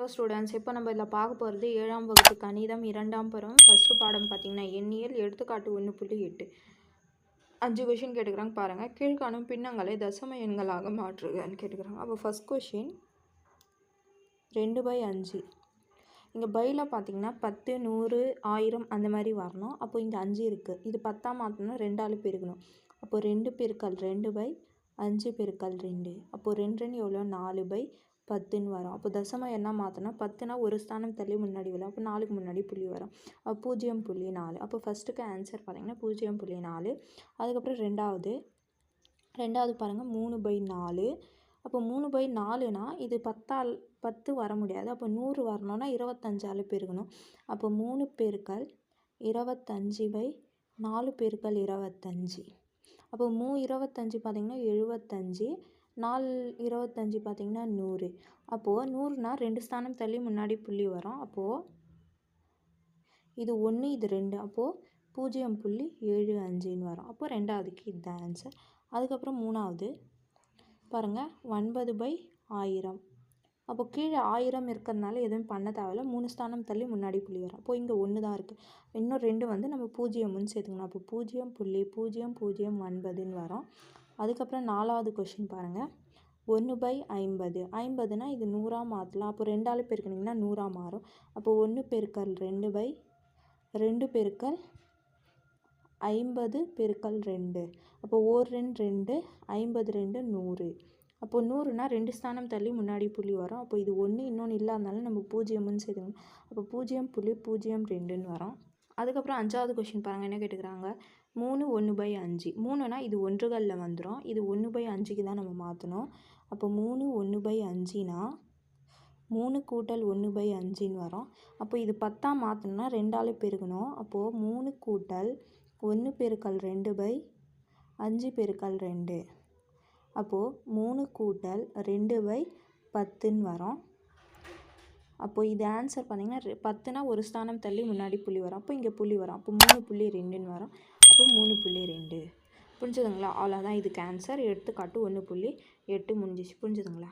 Hello students இப்போ நம்ம இதில் பார்க்க போகிறது ஏழாம் வகுப்பு கணிதம் இரண்டாம் பருவம் ஃபஸ்ட்டு பாடம் பார்த்தீங்கன்னா எண்ணியல் எடுத்துக்காட்டு ஒன்று புள்ளி எட்டு. அஞ்சு கொஷின் கேட்டுக்கிறாங்க பாருங்கள் கீழ்காணும் பின்னங்களை தசம எண்களாக மாற்றுகன்னு கேட்டுக்கிறாங்க. அப்போ ஃபஸ்ட் கொஷின் ரெண்டு பை அஞ்சு. இங்கே பையில் பார்த்தீங்கன்னா பத்து நூறு ஆயிரம் அந்த மாதிரி வரணும். அப்போ இங்கே அஞ்சு இருக்குது இது பத்தாம் மாற்றணும்னா ரெண்டாலு பெருக்கணும். அப்போது ரெண்டு பெருக்கல் ரெண்டு பை அஞ்சு பெருக்கல் ரெண்டு. அப்போது ரெண்டு ரெண்டு எவ்வளோ? நாலு பை பத்துன்னு வரும். அப்போ தசமம் என்ன மாற்றினா பத்துனா ஒரு ஸ்தானம் தள்ளி முன்னாடி வரும். அப்போ நாலுக்கு முன்னாடி புள்ளி வரும். அப்போ பூஜ்ஜியம் புள்ளி நாலு. அப்போ ஃபஸ்ட்டுக்கு ஆன்சர் பார்த்தீங்கன்னா பூஜ்ஜியம் புள்ளி நாலு. அதுக்கப்புறம் ரெண்டாவது. ரெண்டாவது பாருங்கள் மூணு பை நாலு. அப்போ மூணு பை நாலுனா இது பத்தால் பத்து வர முடியாது. அப்போ நூறு வரணும்னா இருபத்தஞ்சால் பெருகணும். அப்போ மூணு பேருக்கள் இருபத்தஞ்சி பை நாலு பெருக்கல் இருபத்தஞ்சி. அப்போ மூ இருபத்தஞ்சி பார்த்திங்கன்னா எழுபத்தஞ்சி. நாலு இருபத்தஞ்சி பார்த்திங்கன்னா நூறு. அப்போது நூறுனா ரெண்டு ஸ்தானம் தள்ளி முன்னாடி புள்ளி வரும். அப்போது இது ஒன்று இது ரெண்டு. அப்போது பூஜ்ஜியம் புள்ளி ஏழு அஞ்சுன்னு வரும். அப்போது ரெண்டாவதுக்கு இதுதான் ஆன்சர் அதுக்கப்புறம் மூணாவது. பாருங்கள் ஒன்பது பை ஆயிரம். அப்போ கீழே ஆயிரம் இருக்கிறதுனால எதுவும் பண்ண தேவையில்ல. மூணு ஸ்தானம் தள்ளி முன்னாடி புள்ளி வரும். அப்போது இங்கே ஒன்று தான் இருக்குது இன்னும் ரெண்டு வந்து நம்ம பூஜ்ஜியம்னு சேர்த்துக்கணும். அப்போ பூஜ்ஜியம் புள்ளி பூஜ்ஜியம் பூஜ்ஜியம் ஒன்பதுன்னு வரும். அதுக்கப்புறம் நாலாவது கொஷின் பாருங்கள் ஒன்று பை ஐம்பது. ஐம்பதுனா இது நூறாக மாற்றலாம் அப்போ ரெண்டால் பெருக்கினீங்கன்னா நூறாக மாறும். அப்போ ஒன்று பெருக்கல் ரெண்டு பை ரெண்டு பெருக்கல் ஐம்பது பெருக்கல் ரெண்டு. அப்போ ஓர் ரெண்டு ரெண்டு ஐம்பது ரெண்டு நூறு. அப்போது நூறுனா ரெண்டு ஸ்தானம் தள்ளி முன்னாடி புள்ளி வரும். அப்போ இது ஒன்று இன்னொன்று இல்லாதனால நம்ம பூஜ்ஜியம்னு சேர்த்துக்கணும் அப்போ பூஜ்ஜியம் புள்ளி பூஜ்ஜியம் ரெண்டுன்னு வரும். அதுக்கப்புறம் அஞ்சாவது கொஷின் பாருங்கள் என்ன கேட்டுக்கிறாங்க? மூணு ஒன்று பை அஞ்சு. மூணுனா இது ஒன்றுகளில் வந்துடும் இது ஒன்று பை அஞ்சுக்கு தான் நம்ம மாற்றணும் அப்போ மூணு ஒன்று பை அஞ்சுனா மூணு கூட்டல் ஒன்று பை அஞ்சுன்னு வரும். அப்போ இது பத்தாக மாற்றணும்னா ரெண்டாலே பெருகணும். அப்போது மூணு கூட்டல் ஒன்று பெருக்கல் ரெண்டு பை அஞ்சு பெருக்கல் ரெண்டு. அப்போது மூணு கூட்டல் ரெண்டு பை பத்துன்னு வரும். அப்போ இது ஆன்சர் பார்த்தீங்கன்னா பத்துனா ஒரு ஸ்தானம் தள்ளி முன்னாடி புள்ளி வரும். அப்போ இங்கே புள்ளி வரும். அப்போ மூணு புள்ளி ரெண்டுன்னு வரும். அப்போ மூணு புள்ளி ரெண்டு. புரிஞ்சுதுங்களா? அவ்வளோதான் இதுக்கு ஆன்சர் எடுத்துக்காட்டு ஒன்று புள்ளி எட்டு முடிஞ்சிச்சு. புரிஞ்சுதுங்களா?